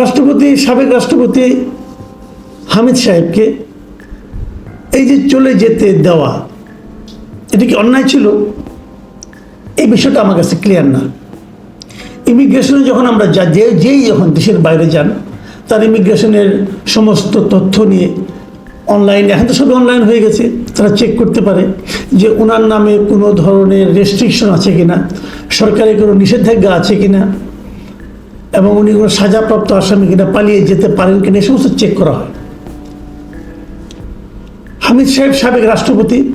রাষ্ট্রপতি, সাবেক রাষ্ট্রপতি হামিদ সাহেবকে এই যে চলে যেতে দেওয়া, এটা কি অন্যায় ছিল? এই বিষয়টা আমার কাছে ক্লিয়ার না। ইমিগ্রেশনে যখন আমরা যা, যে, যেই যখন দেশের বাইরে যান, তার ইমিগ্রেশনের সমস্ত তথ্য নিয়ে অনলাইন এখন তো সব অনলাইন হয়ে গেছে, তারা চেক করতে পারে যে ওনার নামে কোনো ধরনের রেস্ট্রিকশন আছে কিনা সরকারি কোনো নিষেধাজ্ঞা আছে কিনা। এবং উনি কোনো সাজাপ্রাপ্ত আসামি কিনা পালিয়ে যেতে পারেন কিনা এই সমস্ত চেক করা হয়। হামিদ সাহেব সাবেক রাষ্ট্রপতি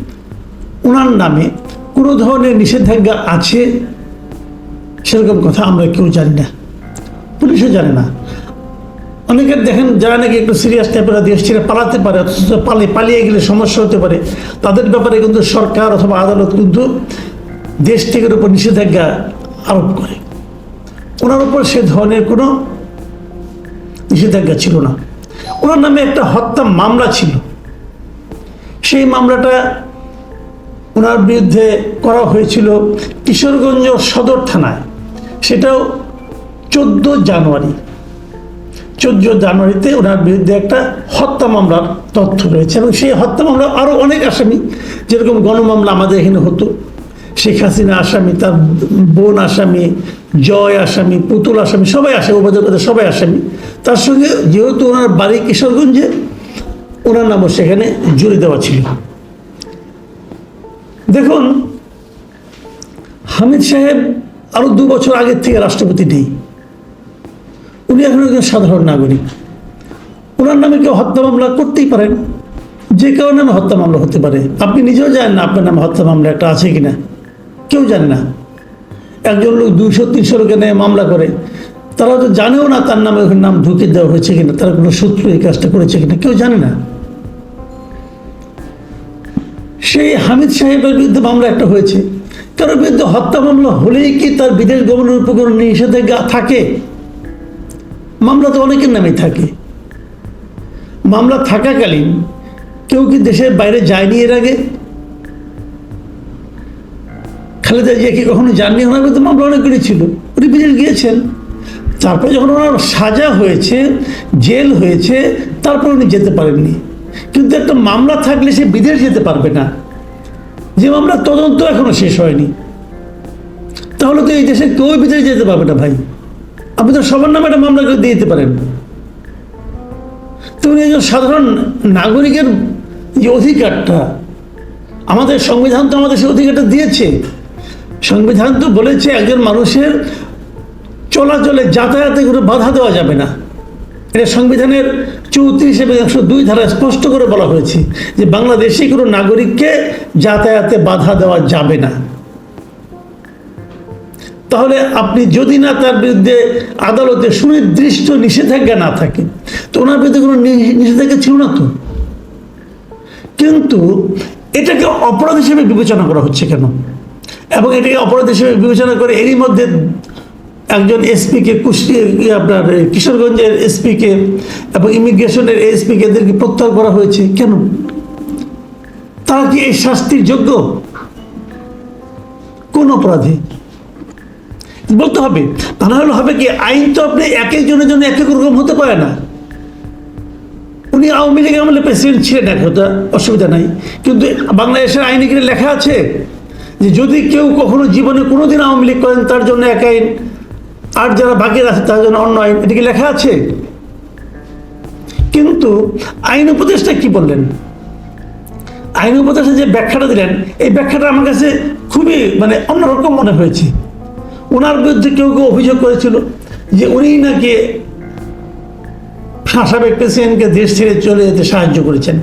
ওনার নামে কোনো ধরনের নিষেধাজ্ঞা আছে? সেরকম কথা আমরা কেউ জানি না। পুলিশও জানে না। অনেকের দেখেন যারা নাকি একটু সিরিয়াস টাইপের দেশ ছেড়ে পালাতে পারে, অথচ পালে, পালিয়ে গেলে সমস্যা হতে পারে, তাদের ব্যাপারে কিন্তু সরকার অথবা আদালত কিন্তু দেশ থেকে উপর নিষেধাজ্ঞা আরোপ করে। ওনার উপর সে ধরনের কোনো নিষেধাজ্ঞা ছিল না। ওনার নামে একটা হত্যা মামলা ছিল। সেই মামলাটা ওনার বিরুদ্ধে করা হয়েছিল কিশোরগঞ্জ সদর থানায়। সেটাও চোদ্দ জানুয়ারি। চোদ্দ জানুয়ারিতে ওনার বিরুদ্ধে একটা হত্যা মামলার তথ্য রয়েছে এবং সেই হত্যা মামলা আরও অনেক আসামি, যেরকম গণমামলা আমাদের এখানে হতো। শেখ হাসিনা আসামি, তার বোন আসামি, জয় আসামি, পুতুল আসামি, সবাই আসামি কাদের সবাই আসামি। তার সঙ্গে যেহেতু ওনার বাড়ি কিশোরগঞ্জে, ওনার নামও সেখানে জুড়ে দেওয়া ছিল। দেখুন, হামিদ সাহেব আরও দু বছর আগের থেকে রাষ্ট্রপতি নেই। উনি এখন একজন সাধারণ নাগরিক। ওনার নামে কেউ হত্যা মামলা করতেই পারেন। যে কারও নামে হত্যা মামলা হতে পারে। আপনি নিজেও জানেন না আপনার নামে হত্যা মামলা একটা আছে কিনা। কেউ জানে না। একজন লোক দুইশো তিনশো লোকে নামে মামলা করে। তারা তো জানেও না তার নামে ওখানে নাম ঢুকে দেওয়া হয়েছে কিনা, তারা কোনো শত্রু এই কাজটা করেছে কিনা, কেউ জানে না। সেই হামিদ সাহেবের বিরুদ্ধে মামলা একটা হয়েছে। কারোর বিরুদ্ধে হত্যা মামলা হলেই কি তার বিদেশ গমনের উপর কোনো নিষেধাজ্ঞা থাকে? মামলা তো অনেকের নামেই থাকে। মামলা থাকাকালীন কেউ কি দেশের বাইরে যায়নি এর আগে? খালেদা জিয়া কি কখনো যাননি ওনার বিরুদ্ধে মামলা অনেকগুলি ছিল। উনি বিদেশ গিয়েছেন। তারপরে যখন ওনার সাজা হয়েছে, জেল হয়েছে, তারপর উনি যেতে পারেননি। কিন্তু একটা মামলা থাকলে সে বিদেশ যেতে পারবে না। যে মামলা তদন্ত এখনও শেষ হয়নি। তাহলে তো এই দেশে কেউ বিদেশ যেতে পারবে না ভাই। আপনি তো সবার নামে একটা মামলা করে দিয়ে দিতে পারেন। তো একজন সাধারণ নাগরিকের যে অধিকারটা, আমাদের সংবিধান তো আমাদের সেই অধিকারটা দিয়েছে। সংবিধান তো বলেছে একজন মানুষের চলাচলে যাতায়াতে কোনো বাধা দেওয়া যাবে না। এটা সংবিধানের চৌত্রিশ এবং একশো দুই ধারা স্পষ্ট করে বলা হয়েছে যে বাংলাদেশে কোনো নাগরিককে যাতায়াতে বাধা দেওয়া যাবে না। তাহলে আপনি যদি না তার বিরুদ্ধে আদালতে সুনির্দিষ্ট নিষেধাজ্ঞা না থাকে, তো ওনার বিরুদ্ধে কোনো নিষেধাজ্ঞা ছিল না তো? কিন্তু এটাকে অপরাধ হিসেবে বিবেচনা করা হচ্ছে কেন? এবং এটাকে অপরাধ হিসেবে বিবেচনা করে এরই মধ্যে একজন এসপিকে কুষ্টি আপনার কিশোরগঞ্জের এসপিকে এবং ইমিগ্রেশনের এসপিকে এদেরকে প্রত্যাহার করা হয়েছে কেন? তারা কি এই শাস্তির যোগ্য? কোন অপরাধে? বলতে হবে, তা না হলে হবে কি, আইন তো আপনি এক একজনের জন্য এক এক রকম হতে পারে না। উনি আওয়ামী লীগের আমলে প্রেসিডেন্ট ছিলেন, এক অসুবিধা নাই। কিন্তু বাংলাদেশের আইনে কি লেখা আছে? যে যদি কেউ কখনো জীবনে কোনোদিন আওয়ামী লীগ করেন, তার জন্য এক আইন, আর যারা বাকি আছে, তার জন্য অন্য আইন, এটা কি লেখা আছে? কিন্তু আইন উপদেষ্টা কি বললেন? আইন উপদেষ্টা যে ব্যাখ্যাটা দিলেন, এই ব্যাখ্যাটা আমার কাছে খুবই মানে অন্যরকম মনে হয়েছে। ওনার বিরুদ্ধে কেউ কেউ অভিযোগ করেছিল যে উনি নাকি সাবেক প্রেসিডেন্টকে দেশ ছেড়ে চলে যেতে সাহায্য করেছেন।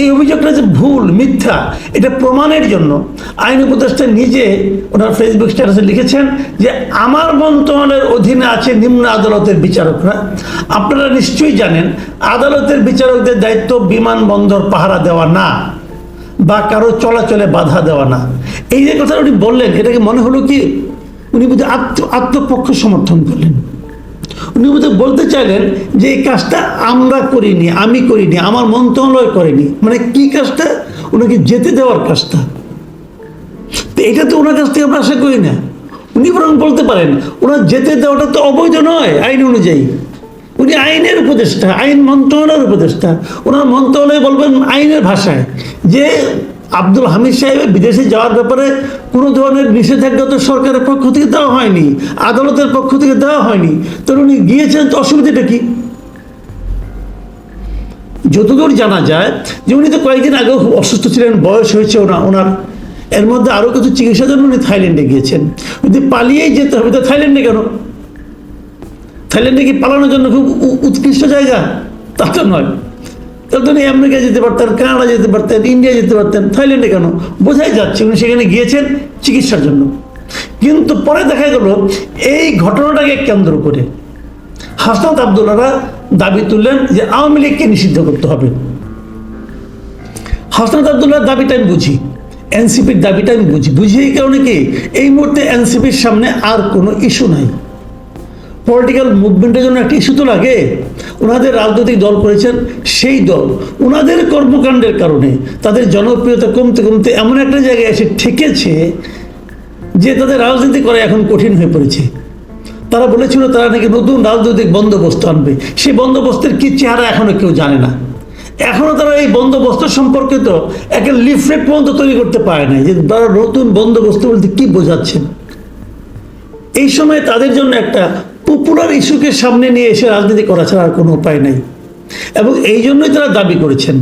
এই অভিযোগটা যে ভুল, মিথ্যা, এটা প্রমাণের জন্য আইন উপদেষ্টা নিজে ওনার ফেসবুক স্ট্যাটাসে লিখেছেন যে আমার মন্ত্রণালয়ের অধীনে আছে নিম্ন আদালতের বিচারকরা। আপনারা নিশ্চয়ই জানেন, আদালতের বিচারকদের দায়িত্ব বিমানবন্দর পাহারা দেওয়া না বা কারও চলাচলে বাধা দেওয়া না। এই যে কথা উনি বললেন, এটাকে মনে হলো কি, উনি বুঝে আত্ম, আত্মপক্ষ সমর্থন করলেন। উনি বোধহয় বলতে চাইলেন যে এই কাজটা আমরা করিনি, আমি করিনি, আমার মন্ত্রণালয় করেনি। মানে কি কাজটা? ওনাকে যেতে দেওয়ার কাজটা। এটা তো ওনার কাছ থেকে আমরা আশা করি না। উনি বরং বলতে পারেন, ওনার যেতে দেওয়াটা তো অবৈধ নয় আইন অনুযায়ী। উনি আইনের উপদেষ্টা, আইন মন্ত্রণালয়ের উপদেষ্টা। ওনার মন্ত্রণালয় বলবেন আইনের ভাষায় যে আব্দুল হামিদ সাহেবের বিদেশে যাওয়ার ব্যাপারে কোনো ধরনের নিষেধাজ্ঞা তো সরকারের পক্ষ থেকে দেওয়া হয়নি, আদালতের পক্ষ থেকে দেওয়া হয়নি। তো উনি গিয়েছেন, তো অসুবিধাটা কি? যতদূর জানা যায় যে উনি তো কয়েকদিন আগেও অসুস্থ ছিলেন, বয়স হয়েছে ওনা, ওনার। এর মধ্যে আরও কিছু চিকিৎসার জন্য উনি থাইল্যান্ডে গিয়েছেন। যদি পালিয়েই যেতে হবে, তো থাইল্যান্ডে কেন? থাইল্যান্ডে কি পালানোর জন্য খুব উৎকৃষ্ট জায়গা? তা তো নয়। তাহলে উনি আমেরিকা যেতে পারতেন, কানাডা যেতে পারতেন, ইন্ডিয়া যেতে পারতেন, থাইল্যান্ডে কেন? বোঝাই যাচ্ছে উনি সেখানে গিয়েছেন চিকিৎসার জন্য। কিন্তু পরে দেখা গেল এই ঘটনাটাকে কেন্দ্র করে হাসনাত আবদুল্লারা দাবি তুললেন যে আওয়ামী লীগকে নিষিদ্ধ করতে হবে। হাসনাত আবদুল্লার দাবিটা আমি বুঝি, এনসিপির দাবিটা আমি বুঝি। বুঝি এই কারণে কি? এই মুহূর্তে এনসিপির সামনে আর কোনো ইস্যু নাই। পলিটিক্যাল মুভমেন্টের জন্য একটা ইস্যু তো লাগে। ওনাদের রাজনৈতিক দল করেছেন সেই দল। ওনাদের কর্মকাণ্ডের কারণে তাদের জনপ্রিয়তা কমতে কমতে এমন একটা জায়গায় এসে ঠেকেছে যে তাদের রাজনীতি করা এখন কঠিন হয়ে পড়েছে। তারা বলেছিল তারা নাকি নতুন রাজনৈতিক বন্দোবস্ত আনবে। সেই বন্দোবস্তের কি চেহারা এখনও কেউ জানে না। এখনও তারা এই বন্দোবস্ত সম্পর্কিত একটা লিফলেট পর্যন্ত তৈরি করতে পারে না যে তারা নতুন বন্দোবস্ত বলতে কি বোঝাচ্ছেন। এই সময় তাদের জন্য একটা পপুলার ইস্যুকে সামনে নিয়ে এসে রাজনীতি করা ছাড়া আর কোনো উপায় নাই। এবং এই জন্যই তারা দাবি করেছেন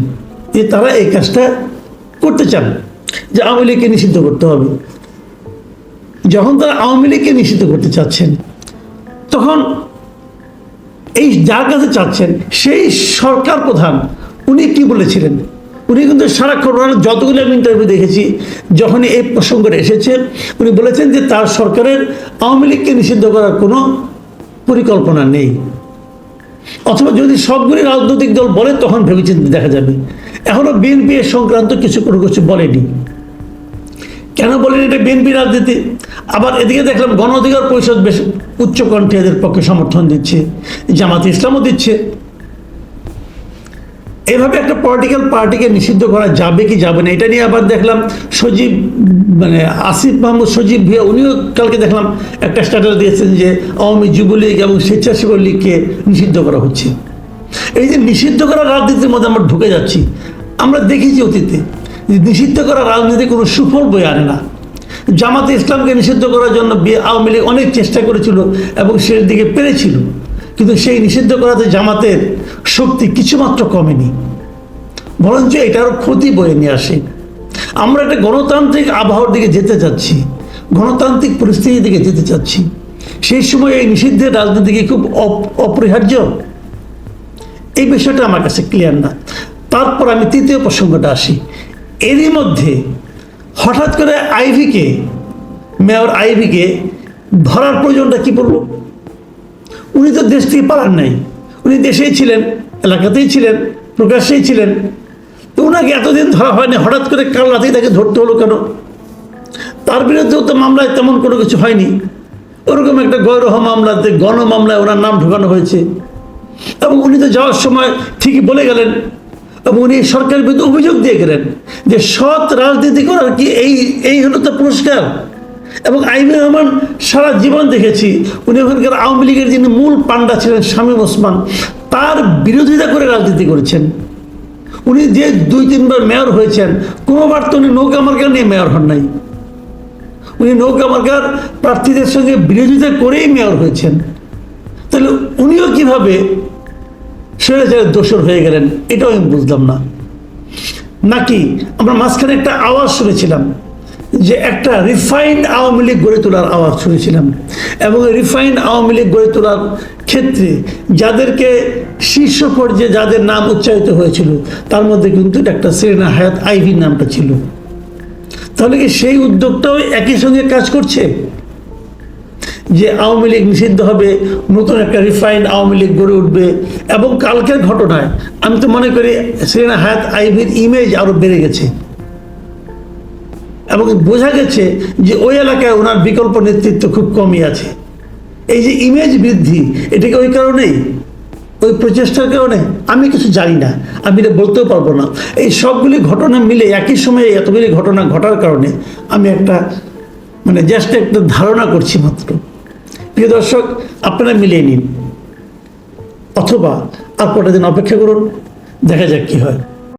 যে তারা এই কাজটা করতে চান, যে আওয়ামী লীগকে নিষিদ্ধ করতে হবে। যখন তারা আওয়ামী লীগকে নিষিদ্ধ করতে চাচ্ছেন, তখন এই যার কাছে চাচ্ছেন, সেই সরকার প্রধান, উনি কি বলেছিলেন? উনি কিন্তু সারাক্ষণ যতগুলো আমি ইন্টারভিউ দেখেছি, যখনই এই প্রসঙ্গটা এসেছে, উনি বলেছেন যে তার সরকারের আওয়ামী লীগকে নিষিদ্ধ করার কোনো পরিকল্পনা নেই। অথবা যদি সবগুলি রাজনৈতিক দল বলে, তখন ভেবেচিন্তে দেখা যাবে। এখনও বিএনপি এর সংক্রান্ত কিছু কোনো কিছু বলেনি। কেন বলেন? এটা বিএনপি রাজনীতি। আবার এদিকে দেখলাম গণ অধিকার পরিষদ বেশ উচ্চকণ্ঠে এদের পক্ষে সমর্থন দিচ্ছে, জামাত ইসলামও দিচ্ছে। এভাবে একটা পলিটিক্যাল পার্টিকে নিষিদ্ধ করা যাবে কি যাবে না, এটা নিয়ে আবার দেখলাম সজীব মানে আসিফ মাহমুদ সজীব ভিয়া উনিও কালকে দেখলাম একটা স্ট্যাটাস দিয়েছেন যে আওয়ামী যুবলীগ এবং স্বেচ্ছাসেবক লীগকে নিষিদ্ধ করা হচ্ছে। এই যে নিষিদ্ধ করা রাজনীতির মধ্যে আমরা ঢুকে যাচ্ছি, আমরা দেখেছি অতীতে যে নিষিদ্ধ করা রাজনীতি কোনো সুফল বয়ে আনে না। জামাতে ইসলামকে নিষিদ্ধ করার জন্য আওয়ামী লীগ অনেক চেষ্টা করেছিল এবং শেষ দিকে পেরেছিল। কিন্তু সেই নিষিদ্ধ করাতে জামাতের শক্তি কিছুমাত্র কমেনি। বরঞ্চ এটার ক্ষতি বয়ে নিয়ে আসে। আমরা একটা গণতান্ত্রিক আবহাওয়ার দিকে যেতে চাচ্ছি, গণতান্ত্রিক পরিস্থিতির দিকে যেতে চাচ্ছি। সেই সময় এই নিষিদ্ধের রাজনীতি কি খুব অপ- অপরিহার্য? এই বিষয়টা আমার কাছে ক্লিয়ার না। তারপর আমি তৃতীয় প্রসঙ্গটা আসি। এরই মধ্যে হঠাৎ করে আইভিকে মেয়র আইভিকে ধরার প্রয়োজনটা কি পড়ল? উনি তো দেশ থেকে পালান নাই। উনি দেশেই ছিলেন, এলাকাতেই ছিলেন, প্রকাশ্যেই ছিলেন। তো ওনাকে এতদিন ধরা হয়নি, হঠাৎ করে কাল রাতেই তাকে ধরতে হলো কেন? তার বিরুদ্ধেও তো মামলায় তেমন কোনো কিছু হয়নি। ওরকম একটা গৌরহ মামলাতে, গণ মামলায় ওনার নাম ঢোকানো হয়েছে। এবং উনি তো যাওয়ার সময় ঠিকই বলে গেলেন এবং উনি সরকারের বিরুদ্ধে অভিযোগ দিয়ে গেলেন যে সৎ রাজনীতি করার কি এই এই হলো তো পুরস্কার? এবং আইনুর রহমান সারা জীবন দেখেছি, উনি ওখানকার আওয়ামী লীগের যিনি মূল পান্ডা ছিলেন শামীম ওসমান, তার বিরোধিতা করে রাজনীতি করেছেন। উনি যে দুই তিনবার মেয়র হয়েছেন কোনোবার তো উনি নৌকা মার্কা নিয়ে মেয়র হন নাই। উনি নৌকা মার্কার প্রার্থীদের সঙ্গে বিরোধিতা করেই মেয়র হয়েছেন। তাহলে উনিও কীভাবে স্বৈরাচারের দোষর হয়ে গেলেন, এটাও আমি বুঝলাম না। নাকি আমরা মাঝখানে একটা আওয়াজ শুনেছিলাম যে একটা রিফাইন্ড আওয়ামী লীগ গড়ে তোলার আওয়াজ শুনেছিলাম। এবং রিফাইন্ড আওয়ামী লীগ গড়ে তোলার ক্ষেত্রে যাদেরকে শীর্ষ পর্যায়ে যাদের নাম উচ্চারিত হয়েছিল, তার মধ্যে কিন্তু ডাক্তার সেরেনা হায়াত আইভির নামটা ছিল। তাহলে কি সেই উদ্যোগটাও একই সঙ্গে কাজ করছে? যে আওয়ামী লীগ নিষিদ্ধ হবে, নতুন একটা রিফাইন্ড আওয়ামী লীগ গড়ে উঠবে, এবং কালকের ঘটনায় আমি তো মনে করি সেরেনা হায়াত আইভির ইমেজ আরও বেড়ে গেছে। এবং বোঝা গেছে যে ওই এলাকায় ওনার বিকল্প নেতৃত্ব খুব কমই আছে। এই যে ইমেজ বৃদ্ধি এটাকে ওই কারণেই? ওই প্রচেষ্টার কারণে? আমি কিছু জানি না, আমি এটা বলতেও পারব না। এই সবগুলি ঘটনা মিলে একই সময়ে এতগুলি ঘটনা ঘটার কারণে আমি একটা মানে জাস্ট একটা ধারণা করছি মাত্র। প্রিয় দর্শক, আপনারা মিলিয়ে নিন। অথবা আর কটা দিন অপেক্ষা করুন, দেখা যাক কি হয়।